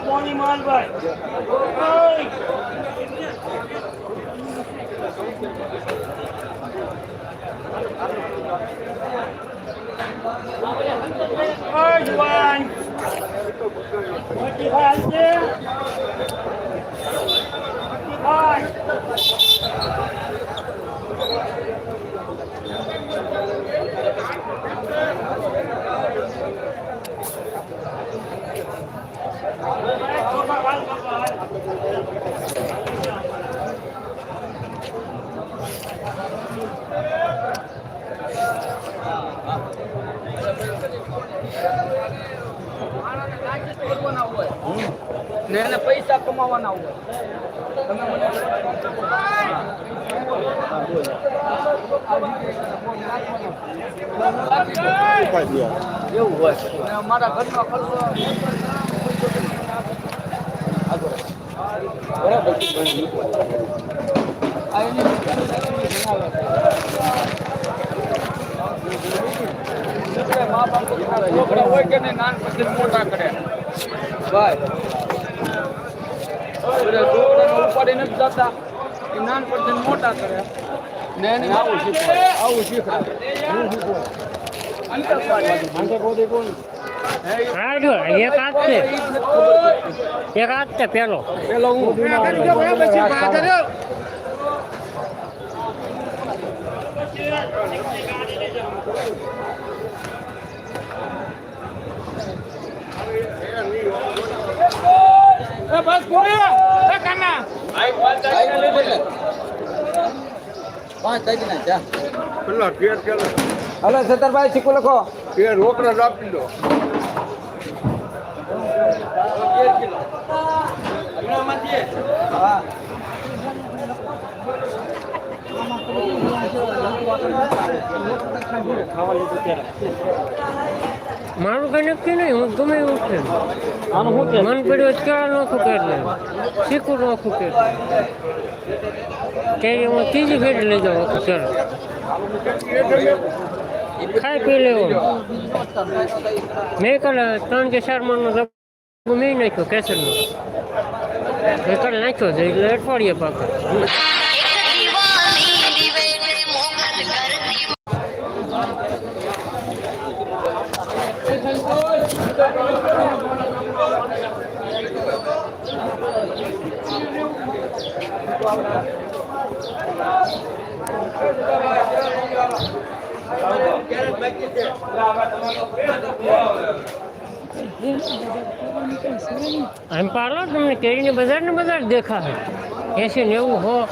કોની માલ ભાઈ ઓય જુવાન મોટી ભાઈ છે મોટી હોય ને એને પૈસા કમાવાના હોય. તમે મને એવું હોય. ને અમારા ઘરમાં ખર્ચો બરાબર મા બાપ છોકરા હોય કે નહીં નાનપણથી જ મોટા કરે. ભાઈ. છોકરાને ઉપાડીને જ જતા એ નાનપણથી જ મોટા કરે. ને એને આવું શીખવાડે. આવું શીખવાડે. હા જો એક હાથ છે. એક હાથ છે પેલો. પેલો હું? બસ પૂરી એ કાના. પાંચ થઈ ના જા. પેલા કેર ચાલો. હલો સતરભાઈ શીખું લખો. ઘેર રોકડા આપી દો હા. મારું કઈ નક્કી નહીં હું ગમે એવું છે. મન પડ્યું કેળા નોખું કે એટલે શીખું નોખું કે ત્યારે હું ત્રીજી ફેરી લઈ જાઉં ચાલો ખાઈ પી લેવો. મેં કાલે ત્રણ કે ચાર મણનો ડબ્બો મેં નાખ્યો કેસરનો. કાલે નાખ્યો છે એટલે અઠવાડિયે પાકે. એમ પાડો તમને કેરીની બજાર ને બજાર દેખાશે એસી નેવું હો.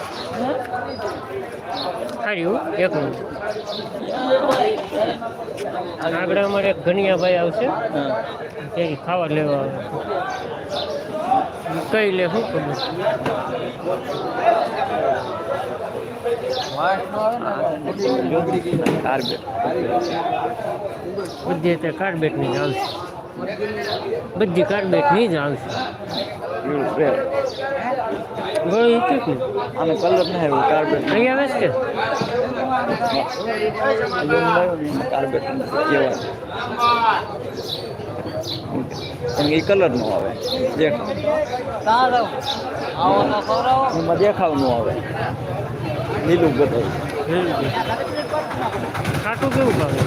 સારું એક મિનિટ. આગળ અમારે ઘનિયાભાઈ આવશે. તે ખાવા લેવા આવે. કઈ લે શું ખબર? બધી તે કાર્બેટની આવશે. બધી કાર્બેટની જ આવશે ગળી કેટલી આનો કલર ના આવ્યો કાર્બેટ અહીં આવે છે કાર્બેટ કહેવાય પણ એ કલર નો આવે દેખાવ એમાં દેખાવ નો આવે લીલું બધું ખાટું કેવું ભાવે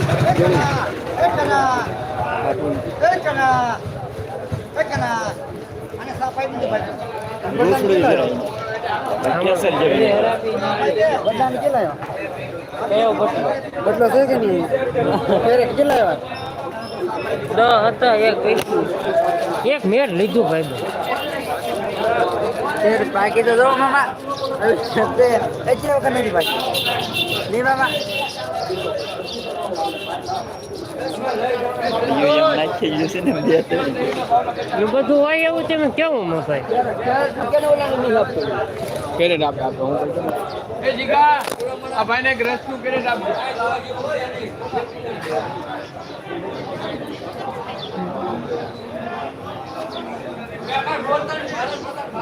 બદલો છે કે નહીં કેટલા આવ્યા દસ હતા એક એક મેર લીધું ભાઈ. બાકી તો જો મામા. તે એટલી વખત નથી બાકી નહીં મામા. બધું હોય એવું તમે કેવું મફાય કેરેટ આપે આપે હું એ જીગા આ ભાઈને રસનું કેરેટ આપજો.